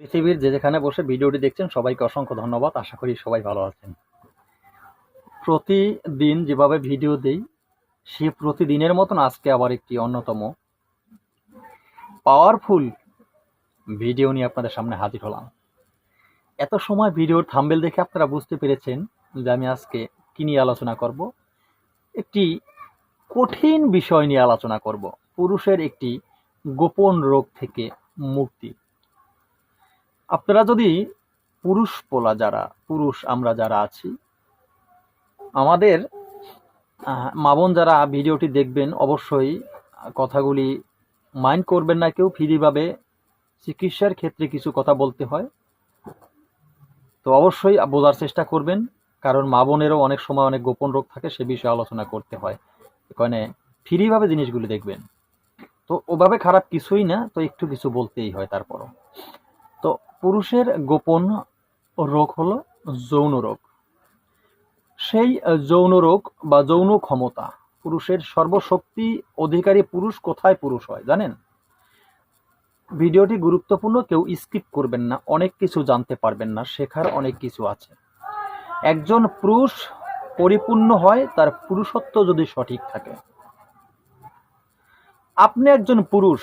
পৃথিবীর যে যেখানে বসে ভিডিওটি দেখছেন, সবাইকে অসংখ্য ধন্যবাদ। আশা করি সবাই ভালো আছেন। প্রতিদিন যেভাবে ভিডিও দেই, সে প্রতিদিনের মতন আজকে আবার একটি অন্যতম পাওয়ারফুল ভিডিও নিয়ে আপনাদের সামনে হাজির হলাম। এত সময় ভিডিওর থাম্বেল দেখে আপনারা বুঝতে পেরেছেন যে আমি আজকে কী নিয়ে আলোচনা করব? একটি কঠিন বিষয় নিয়ে আলোচনা করব। পুরুষের একটি গোপন রোগ থেকে মুক্তি। আপনারা যদি পুরুষ পোলা যারা, পুরুষ আমরা যারা আছি, আমাদের মা বোন যারা ভিডিওটি দেখবেন, অবশ্যই কথাগুলি মাইন্ড করবেন না কেউ, ফ্রিভাবে চিকিৎসার ক্ষেত্রে কিছু কথা বলতে হয়। তো অবশ্যই বোঝার চেষ্টা করবেন, কারণ মা বোনেরও অনেক সময় অনেক গোপন রোগ থাকে, সে বিষয়ে আলোচনা করতে হয়। এখানে ফ্রিভাবে জিনিসগুলি দেখবেন। তো ওভাবে খারাপ কিছুই না, তো একটু কিছু বলতেই হয় তারপরও। পুরুষের গোপন রোগ হলো যৌন রোগ। সেই যৌন রোগ বা যৌন ক্ষমতা পুরুষের সর্বশক্তি অধিকারী পুরুষ কোথায় পুরুষ হয় জানেন? ভিডিওটি গুরুত্বপূর্ণ, কেউ স্কিপ করবেন না, অনেক কিছু জানতে পারবেন না, শেখার অনেক কিছু আছে। একজন পুরুষ পরিপূর্ণ হয়, তার পুরুষত্ব যদি সঠিক থাকে। আপনি একজন পুরুষ,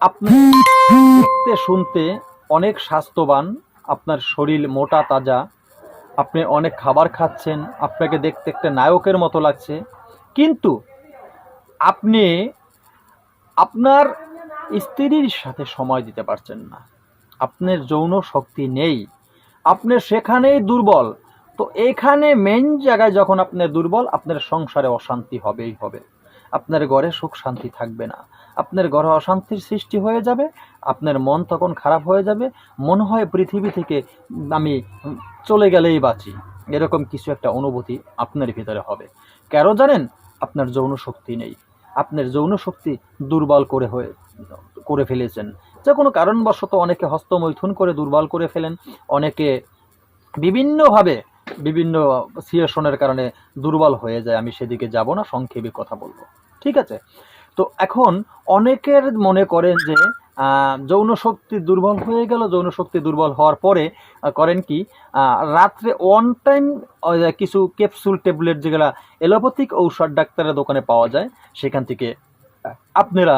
আপনি দেখতে, শুনতে অনেক স্বাস্থ্যবান, আপনার শরীর মোটা, তাজা। আপনি অনেক খাবার খাচ্ছেন, আপনাকে দেখতে একটা নায়কের মতো লাগছে। কিন্তু আপনি আপনার স্ত্রীর সাথে সময় দিতে পারছেন না। আপনার যৌন শক্তি নেই। আপনি সেখানেই দুর্বল। তো এখানে মেন জায়গায় যখন আপনি দুর্বল, আপনার সংসারে অশান্তি হবেই হবে। আপনার ঘরে সুখ শান্তি থাকবে না। আপনার ঘরে অশান্তির সৃষ্টি হয়ে যাবে, আপনার মন তখন খারাপ হয়ে যাবে, মনে হয় পৃথিবী থেকে আমি চলে গেলেই বাঁচি। এরকম কিছু একটা অনুভূতি আপনার ভিতরে হবে। কেন জানেন? আপনার যৌন শক্তি নেই। আপনার যৌন শক্তি দুর্বল করে হয়ে, করে ফেলেছেন। যে কোনো কারণবশত অনেকে হস্তমৈথুন করে দুর্বল করে ফেলেন। অনেকে বিভিন্নভাবে, বিভিন্ন সিয়েশনের কারণে দুর্বল হয়ে যায়। আমি সেদিকে যাব না, সংক্ষেপে কথা বলব। ঠিক আছে? তো এখন অনেকের মনে করেন যে যৌন শক্তি দুর্বল হয়ে গেল, যৌন শক্তি দুর্বল হওয়ার পরে করেন কি রাত্রে ওয়ান টাইম কিছু ক্যাপসুল ট্যাবলেট যেগুলো এলোপ্যাথিক ঔষধ ডাক্তারের দোকানে পাওয়া যায়, সেখান থেকে আপনারা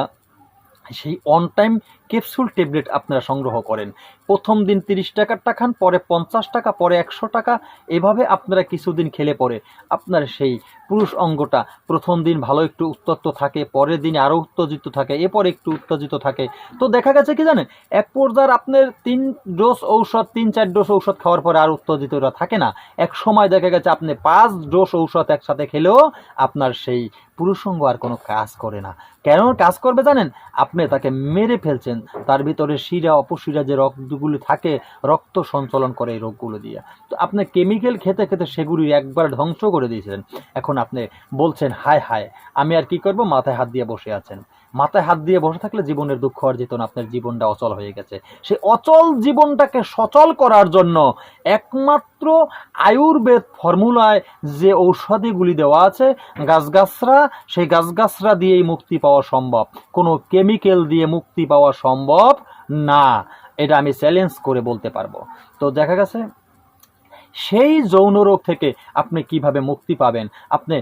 সেই অন টাইম ক্যাপসুল ট্যাবলেট আপনারা সংগ্রহ করেন। প্রথম দিন তিরিশ টাকারটা খান পরে পঞ্চাশ টাকা, পরে একশো টাকা, এভাবে আপনারা কিছুদিন খেলে পরে আপনার সেই পুরুষ অঙ্গটা প্রথম দিন ভালো একটু উত্তপ্ত থাকে, পরের দিন আরও উত্তেজিত থাকে, এরপর একটু উত্তেজিত থাকে। তো দেখা গেছে কি জানেন, এক পর্যায়ে আপনার তিন ডোজ ঔষধ, তিন চার ডোজ ঔষধ খাওয়ার পরে আর উত্তেজিতরা থাকে না। এক সময় দেখা গেছে আপনি পাঁচ ডোজ ঔষধ একসাথে খেলেও আপনার সেই পুরুষঙ্গ আর কোনো কাজ করে না। কেন কাজ করবে জানেন, আপনি তাকে মেরে ফেলছেন তার ভিতরে শিরা, অপশিরা যে রক্তগুলি থাকে, রক্ত সঞ্চালন করে এই রোগগুলো দিয়ে। তো আপনি কেমিক্যাল খেতে খেতে সেগুলি একবার ধ্বংস করে দিয়েছিলেন। এখন আপনি বলছেন, হায় হায়, আমি আর কি করব? মাথায় হাত দিয়ে বসে আছেন। মাথায় হাত দিয়ে বসে থাকলে জীবনের দুঃখ অর্জিত না, আপনার জীবনটা অচল হয়ে গেছে। সেই অচল জীবনটাকে সচল করার জন্য একমাত্র আয়ুর্বেদ ফর্মুলায় যে ঔষধিগুলি দেওয়া আছে, গাছগাছরা, সেই গাছগাছরা দিয়েই মুক্তি পাওয়া সম্ভব। কোনো কেমিক্যাল দিয়ে মুক্তি পাওয়া সম্ভব না, এটা আমি চ্যালেঞ্জ করে বলতে পারব। তো দেখা গেছে, সেই যৌন রোগ থেকে আপনি কীভাবে মুক্তি পাবেন, আপনি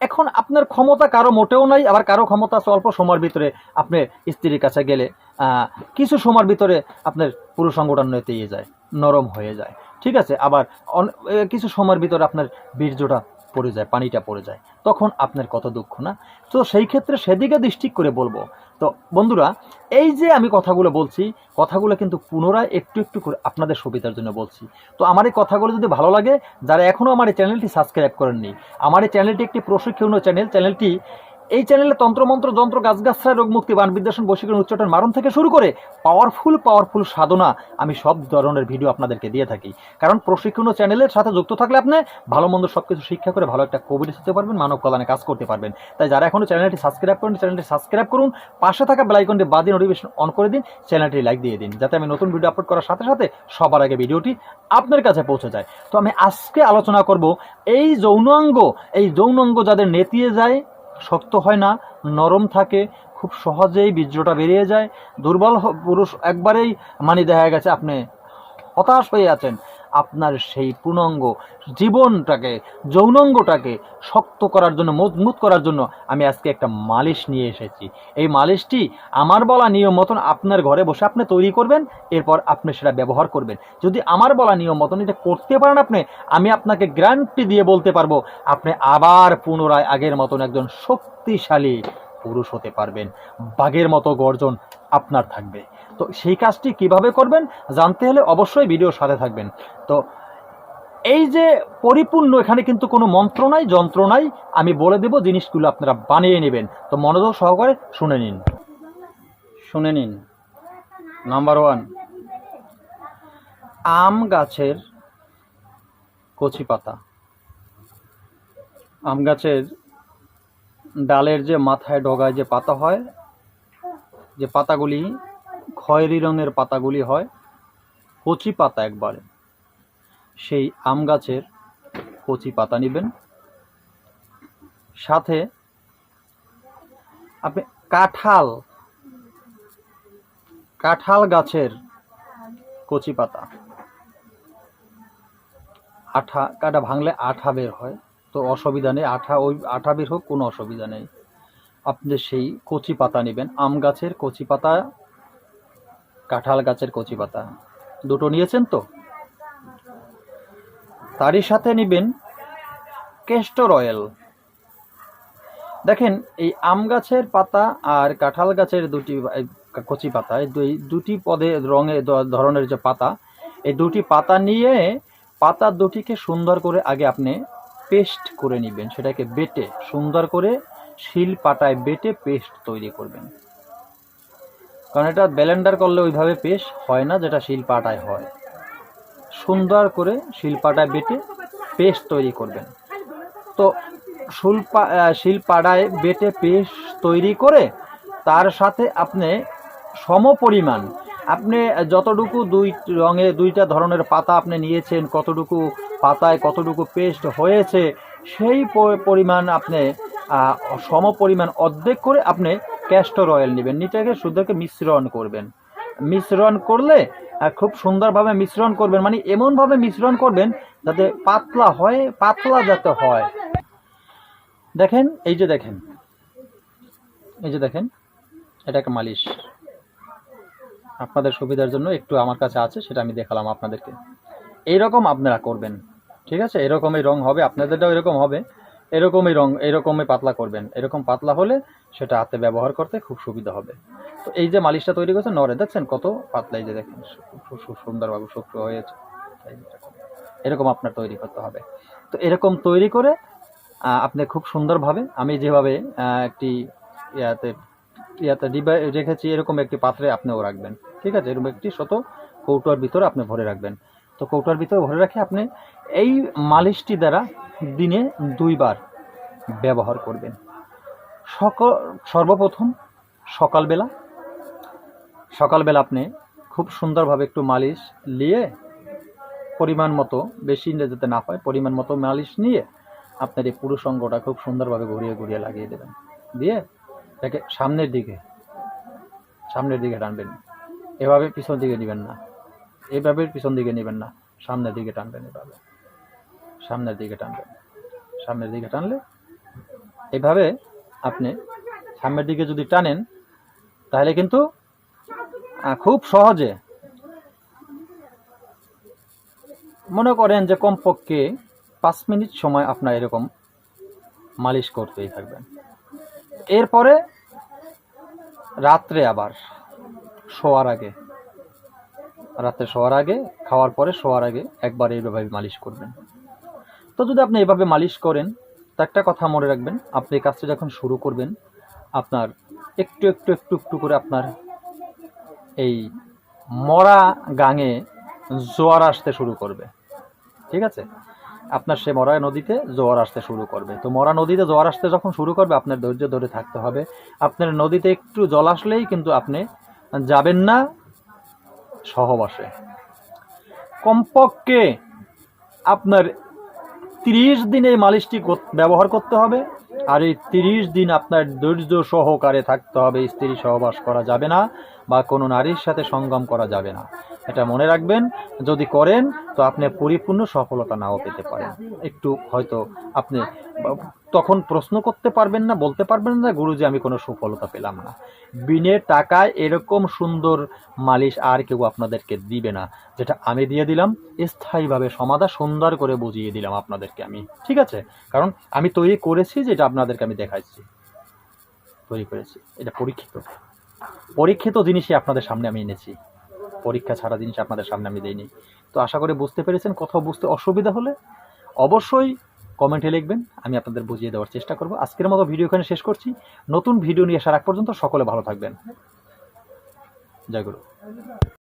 এখন আপনার ক্ষমতা কারও মোটেও নাই, আবার কারও ক্ষমতা আছে অল্প সময়ের ভিতরে আপনি স্ত্রীর কাছে গেলে কিছু সময়ের ভিতরে আপনার পুরো সংগঠন নেতেই যায়, নরম হয়ে যায়। ঠিক আছে, আবার কিছু সময়ের ভিতরে আপনার বীর্যটা পড়ে যায়, পানিটা পড়ে যায়, তখন আপনার কত দুঃখ না? তো সেই ক্ষেত্রে সেদিকে দৃষ্টি করে বলব তো বন্ধুরা, এই যে আমি কথাগুলো বলছি, কথাগুলো কিন্তু পুনরায় একটু একটু করে আপনাদের সুবিধার জন্য বলছি। তো আমার এই কথাগুলো যদি ভালো লাগে, যারা এখনও আমার এই চ্যানেলটি সাবস্ক্রাইব করেননি, আমার এই চ্যানেলটি একটি প্রশিক্ষণীয় চ্যানেল, চ্যানেলটি এই চ্যানেলে তন্ত্রমন্ত্র, যন্ত্র গাছগাছরা রোগ মুক্তি বান বিদ্বেষণ বশীকরণ উচ্চাটন মারণ থেকে শুরু করে পাওয়ারফুল পাওয়ারফুল সাধনা আমি সব ধরনের ভিডিও আপনাদেরকে দিয়ে থাকি। কারণ প্রশিক্ষণ চ্যানেলের সাথে যুক্ত থাকলে আপনি ভালো মন্দ সব কিছু শিক্ষা করে ভালো একটা কোভিড হতে পারবেন, মানব কল্যাণে কাজ করতে পারবেন। তাই যারা এখনও চ্যানেলটি সাবস্ক্রাইব করেন চ্যানেলটি সাবস্ক্রাইব করুন, পাশে থাকা বেলাইকনটি বাদিয়ে নোটিফিকেশন অন করে দিন চ্যানেলটি লাইক দিয়ে দিন, যাতে আমি নতুন ভিডিও আপলোড করার সাথে সাথে সবার আগে ভিডিওটি আপনার কাছে পৌঁছে যায়। তো আমি আজকে আলোচনা করব এই যৌনাঙ্গ এই যৌনাঙ্গ যাদের নেতিয়ে যায় শক্ত হয় না, নরম থাকে, খুব সহজেই বীর্যটা বেরিয়ে যায়। দুর্বল পুরুষ একবারেই মানি দেখা গেছে আপনি হতাশ হয়ে আছেন। আপনার সেই পূর্ণাঙ্গ জীবনটাকে, যৌনাঙ্গটাকে শক্ত করার জন্য, মজবুত করার জন্য আমি আজকে একটা মালিশ নিয়ে এসেছি। এই মালিশটি আমার বলা নিয়ম মতন আপনার ঘরে বসে আপনি তৈরি করবেন, এরপর আপনি সেটা ব্যবহার করবেন। যদি আমার বলা নিয়ম মতন এটা করতে পারেন আপনি, আমি আপনাকে গ্যারান্টি দিয়ে বলতে পারব, আপনি আবার পুনরায় আগের মতন একজন শক্তিশালী পুরুষ হতে পারবেন। বাঘের মতো গর্জন আপনার থাকবে। তো সেই কাজটি কীভাবে করবেন জানতে হলে অবশ্যই ভিডিওর সাথে থাকবেন। তো এই যে পরিপূর্ণ, এখানে কিন্তু কোনো মন্ত্র নাই, যন্ত্র নাই, আমি বলে দেব জিনিসগুলো আপনারা বানিয়ে নেবেন। তো মনোযোগ সহকারে শুনে নিন। শুনে নিন। নাম্বার ওয়ান, আম গাছের কচি পাতা। আম গাছের ডালের যে মাথায় ডগায় যে পাতা হয়, যে পাতাগুলি খয়েরি রঙের পাতাগুলি হয়, কচি পাতা একবারে। সেই আম গাছের কচি পাতা নেবেন। সাথে আপনি কাঁঠাল কাঁঠাল গাছের কচি পাতা। আঠা, কাটা ভাঙলে আঠা বের হয়। তো অসুবিধা নেই। আঠা ওই আঠা বের হোক, কোনো অসুবিধা নেই। আপনি সেই কচি পাতা নেবেন। আম গাছের কচি পাতা, কাঁঠাল গাছের কচি পাতা। দুটো নিয়েছেন তো? তারই সাথে নেবেন কেস্টর অয়েল দেখেন, এই আম গাছের পাতা আর কাঁঠাল গাছের দুটি কচি পাতা, এই দুটি পদে রঙে ধরনের যে পাতা, এই দুটি পাতা নিয়ে পাতা দুটিকে সুন্দর করে আগে আপনি পেস্ট করে নেবেন। সেটাকে বেটে, সুন্দর করে শিল পাটায় বেটে পেস্ট তৈরি করবেন। কারণ এটা ব্লেন্ডার করলে ওইভাবে পেস্ট হয় না যেটা শিল পাটায় হয়। সুন্দর করে শিলপাটায় বেটে পেস্ট তৈরি করবেন। তো শিলপা শিলপাড়ায় বেটে পেস্ট তৈরি করে তার সাথে আপনি সম পরিমাণ, আপনি যতটুকু দুই রঙে, দুইটা ধরনের পাতা আপনি নিয়েছেন, কতটুকু পাতায় কতটুকু পেস্ট হয়েছে, সেই পরিমাণ আপনি সম পরিমাণ অর্ধেক করে আপনি ক্যাস্টর অয়েল নেবেন। নিটাকে শুদ্ধকে মিশ্রণ করবেন। মিশ্রণ করলে খুব সুন্দরভাবে মিশ্রণ করবেন। মানে এমনভাবে মিশ্রণ করবেন যাতে পাতলা হয়, পাতলা যাতে হয়। দেখেন, এই যে দেখেন। এই যে দেখেন এটা একটা মালিশ। আপনাদের সুবিধার জন্য একটু আমার কাছে আছে, সেটা আমি দেখালাম আপনাদেরকে। এইরকম আপনারা করবেন। ঠিক আছে? এরকমই রং হবে, আপনাদেরটাও এরকম হবে। এরকমই রং, এরকমই পাতলা করবেন। এরকম পাতলা হলে সেটা হাতে ব্যবহার করতে খুব সুবিধা হবে। তো এই যে মালিশটা তৈরি করছে নরে দেখছেন কত পাতলা যে দেখেন? খুব সুন্দরভাবে শুক্র হয়েছে। এরকম আপনার তৈরি করতে হবে। তো এরকম তৈরি করে আপনি খুব সুন্দরভাবে, আমি যেভাবে একটি ইয়াতে ইয়াতে ডিবা, রেখেছি, এরকম একটি পাত্রে আপনিও রাখবেন। ঠিক আছে? এরকম একটি শত কৌটোর ভিতরে আপনি ভরে রাখবেন। তো কৌটার ভিতরে ভরে রাখে, আপনি এই মালিশটি দ্বারা দিনে দুইবার ব্যবহার করবেন। সকল, সর্বপ্রথম সকালবেলা সকালবেলা আপনি খুব সুন্দরভাবে একটু মালিশ নিয়ে, পরিমাণ মতো, বেশি যাতে না হয়, পরিমাণ মতো মালিশ নিয়ে আপনার এই পুরুষ অঙ্গটা খুব সুন্দরভাবে ঘুরিয়ে ঘুরিয়ে লাগিয়ে দেবেন। দিয়ে এটাকে সামনের দিকে সামনের দিকে টানবেন। এভাবে পিছন দিকে নেবেন না। এভাবে পিছন দিকে নেবেন না। সামনের দিকে টানবেন এভাবে। সামনের দিকে টানবেন। সামনের দিকে টানলে এভাবে আপনি সামনের দিকে যদি টানেন, তাহলে কিন্তু খুব সহজে মনে করেন যে কমপক্ষে পাঁচ মিনিট সময় আপনার এরকম মালিশ করতেই থাকবেন। এরপরে রাত্রে আবার শোয়ার আগে রাত্রে শোয়ার আগে, খাওয়ার পরে শোয়ার আগে একবার এইভাবে মালিশ করবেন। তো যদি আপনি এভাবে মালিশ করেন, তো একটা কথা মনে রাখবেন, আপনি এই কাজটা যখন শুরু করবেন, আপনার একটু একটু একটু একটু করে আপনার এই মরা গাঙে জোয়ার আসতে শুরু করবে। ঠিক আছে? আপনার সে মরা নদীতে জোয়ার আসতে শুরু করবে। তো মরা নদীতে জোয়ার আসতে যখন শুরু করবে, আপনার ধৈর্য ধরে থাকতে হবে। আপনার নদীতে একটু জল আসলেই কিন্তু আপনি যাবেন না সহবাসে কমপক্ষে আপনার তিরিশ দিন এই মালিশটি ব্যবহার করতে হবে, আর এই তিরিশ দিন আপনার ধৈর্য সহকারে থাকতে হবে, স্ত্রী সহবাস করা যাবে না। বা কোনো নারীর সাথে সঙ্গম করা যাবে না। এটা মনে রাখবেন, যদি করেন, তো আপনি পরিপূর্ণ সফলতা নাও পেতে পারেন। একটু হয়তো আপনি তখন প্রশ্ন করতে পারবেন না, বলতে পারবেন না, গুরুজি, আমি কোনো সফলতা পেলাম না। বিনে টাকায় এরকম সুন্দর মালিশ আর কেউ আপনাদেরকে দিবে না, যেটা আমি দিয়ে দিলাম। স্থায়ীভাবে সমাধা সুন্দর করে বুঝিয়ে দিলাম আপনাদেরকে আমি। ঠিক আছে? কারণ আমি তৈরি করেছি যেটা আপনাদেরকে আমি দেখাচ্ছি তৈরি করেছি। এটা পরীক্ষিত। পরীক্ষিত জিনিসই আপনাদের সামনে আমি এনেছি। পরীক্ষা ছাড়া জিনিস আপনাদের সামনে আমি দিইনি। তো আশা করি বুঝতে পেরেছেন, কোথাও বুঝতে অসুবিধা হলে অবশ্যই কমেন্টে লিখবেন, আমি আপনাদের বুঝিয়ে দেওয়ার চেষ্টা করব। আজকের মতো ভিডিও এখানে শেষ করছি। নতুন ভিডিও নিয়ে আসার আগ পর্যন্ত সকলে ভালো থাকবেন। জয় গুরু।